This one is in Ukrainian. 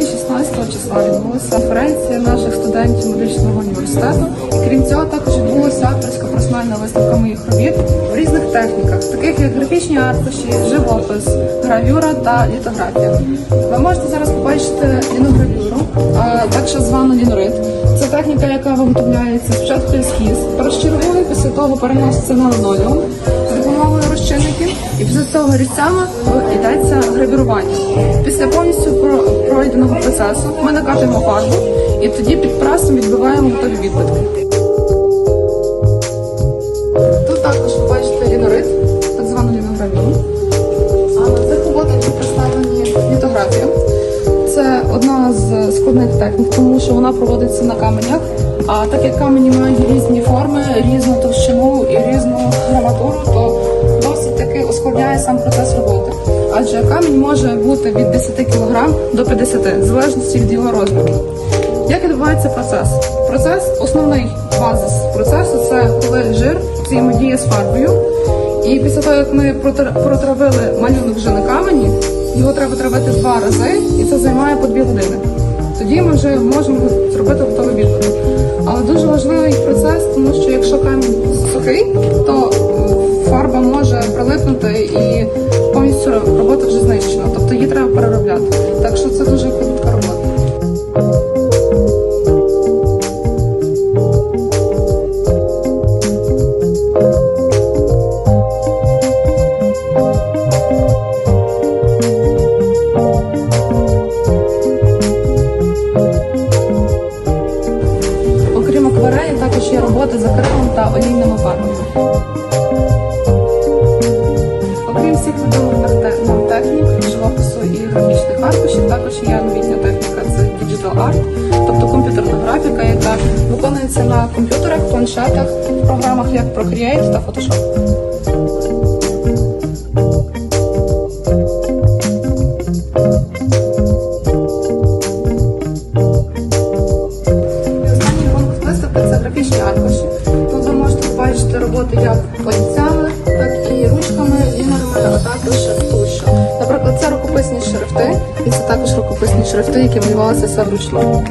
Сьогодні, 16 числа, відбулася конференція наших студентів медичного університету. І крім цього, також відбулася авторська персональна виставка моїх робіт в різних техніках, таких як графічні аркуші, живопис, гравюра та літографія. Ви можете зараз побачити ліногравюру, так що звану лінорит. Це техніка, яка виготовляється спочатку ескіз, розчергує, після того переноситься на линолеум з допомогою розчинників, і після цього різцями йдеться гравірування. Після повністю пройденого процесу ми накатуємо фарбу і тоді під пресом відбиваємо готові відбитки. Тут також ви бачите лінорит, так звану ліногравюру. А на цих роботах представлені літографії. Це одна з складних технік, тому що вона проводиться на каменях. А так як камені мають різні форми, різну товщину і різну граматуру, то досить таки ускладняє сам процес роботи. Адже камінь може бути від 10 кг до 50 в залежності від його розміру. Як відбувається процес? Процес, основний базис процесу це коли жир взаємодіє з фарбою. І після того, як ми протравили малюнок вже на камені, його треба травити два рази, і це займає по дві години. Тоді ми вже можемо зробити готовий відбір. Але дуже важливий процес, тому що якщо камінь сухий, то е, фарба може прилипнути і робота вже знищена. Тобто її треба переробляти. Так що це дуже кропітка робота. Окрім акварелі, також є роботи з акрилом та олійними фарбами. Живопису і графічних аркушів, також є новітня техніка це Digital Art, тобто комп'ютерна графіка, яка виконується на комп'ютерах, планшетах, в програмах як Procreate та Photoshop. Останній пункт виставки це графічні аркуші. Тут ви можете побачити роботи як також рукописні шрифти, які малювалися вручну.